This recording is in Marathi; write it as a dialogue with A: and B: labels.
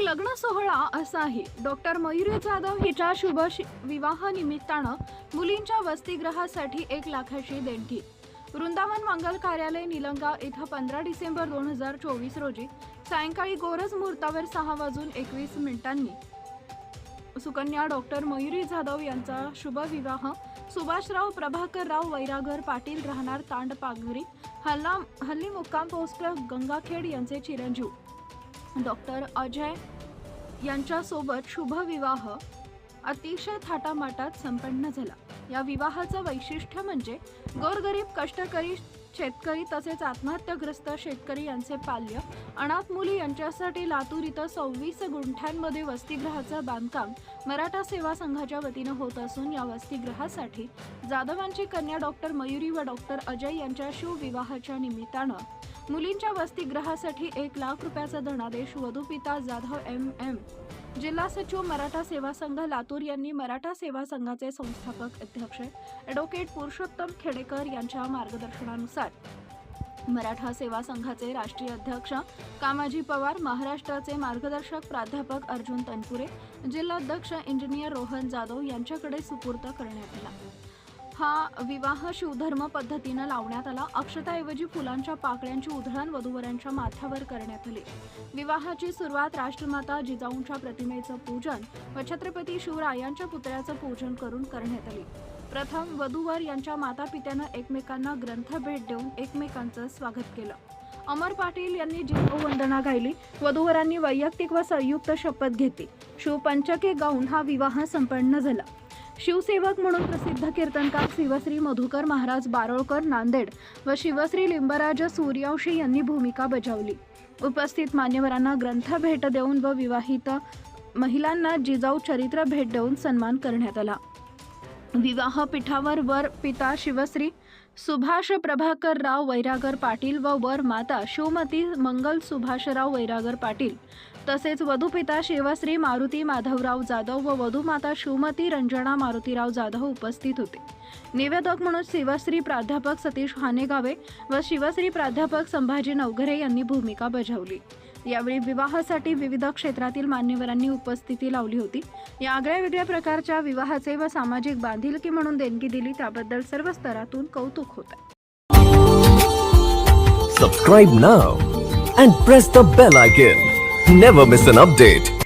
A: लग्न सोहळा असाही. डॉक्टर मयुरी जाधव हिच्या शुभ शि- विवाह निमित्तानं मुलींच्या वसतिगृहासाठी एक लाखाची देणगी. वृंदावन मंगल कार्यालय निलंगा इथं पंधरा डिसेंबर दोन हजार चोवीस रोजी सायंकाळी गोरज मुहूर्तावर सहा वाजून एकवीस मिनिटांनी. सुकन्या डॉक्टर मयुरी जाधव यांचा शुभ विवाह सुभाषराव प्रभाकरराव वैरागर पाटील राहणार तांड पागरी हल्ला हल्ली मुक्काम पोस्ट गंगाखेड यांचे चिरंजीव. डॉक्टर अजय यांच्यासोबत शुभविवाह अतिशय थाटामाटात संपन्न झाला. या विवाहाचं वैशिष्ट्य म्हणजे गोरगरीब कष्टकरी शेतकरी तसेच आत्महत्याग्रस्त शेतकरी यांचे पाल्य अनाथ मुली यांच्यासाठी लातूर इथं सव्वीस गुंठ्यांमध्ये वसतिगृहाचं बांधकाम मराठा सेवा संघाच्या वतीनं होत असून या वसतिगृहासाठी जाधवांची कन्या डॉक्टर मयुरी व डॉक्टर अजय यांच्या शिवविवाहाच्या निमित्तानं मुलींच्या वसतिगृहासाठी एक लाख रुपयाचा धनादेश वधूपिता जाधव एम एम. जिल्हा सचिव मराठा सेवा संघ लातूर यांनी मराठा सेवा संघाचे संस्थापक अध्यक्ष ॲडव्होकेट पुरुषोत्तम खेडेकर यांच्या मार्गदर्शनानुसार मराठा सेवा संघाचे राष्ट्रीय अध्यक्ष कामाजी पवार महाराष्ट्राचे मार्गदर्शक प्राध्यापक अर्जुन तनपुरे जिल्हाध्यक्ष इंजिनियर रोहन जाधव यांच्याकडे सुपूर्त करण्यात आला. हा विवाह शिवधर्म पद्धतीनं लावण्यात आला. अक्षताऐवजी फुलांच्या पाकळ्यांची उधळण वधूवरांच्या माथ्यावर करण्यात आली. विवाहाची सुरुवात राष्ट्रमाता जिजाऊंच्या प्रतिमेचं पूजन व छत्रपती शिवरायांच्या पुतळ्याचं पूजन करून करण्यात आली. प्रथम वधूवर यांच्या मातापित्यानं एकमेकांना ग्रंथ भेट देऊन एकमेकांचं स्वागत केलं. अमर पाटील यांनी जिजाऊ वंदना गायली वधूवरांनी वैयक्तिक व संयुक्त शपथ घेतली. शिवपंचके गाऊन हा विवाह संपन्न झाला. शिवसेवक म्हणून प्रसिद्ध कीर्तनकार शिवश्री मधुकर महाराज बारोळकर नांदेड व शिवश्री लिंबराज सूर्यवंशी यांनी भूमिका बजावली. उपस्थित मान्यवरांना ग्रंथ भेट देऊन व विवाहित महिलांना जिजाऊ चरित्र भेट देऊन सन्मान करण्यात आला. विवाह पीठावर वर पिता शिवश्री सुभाष प्रभाकर राव वैरागर पाटील व वर माता शिवमती मंगल सुभाषराव वैरागर पाटील. तसेच वधूपिता शिवश्री मारुती माधवराव जाधव व वधूमाता शिवमती रंजना मारुतीराव जाधव उपस्थित होते. निवेदक म्हणून शिवश्री प्राध्यापक सतीश हानेगावे व शिवश्री प्राध्यापक संभाजी नवघरे यांनी भूमिका बजावली. यावेळी विवाहासाठी विविध क्षेत्रातील मान्यवरांनी उपस्थिती लावली होती. या आगळ्या वेगळ्या प्रकारच्या विवाहाचे व सामाजिक बांधिलकी म्हणून देणगी दिली त्याबद्दल सर्व स्तरातून कौतुक होत
B: subscribe now and press the bell icon never miss an update.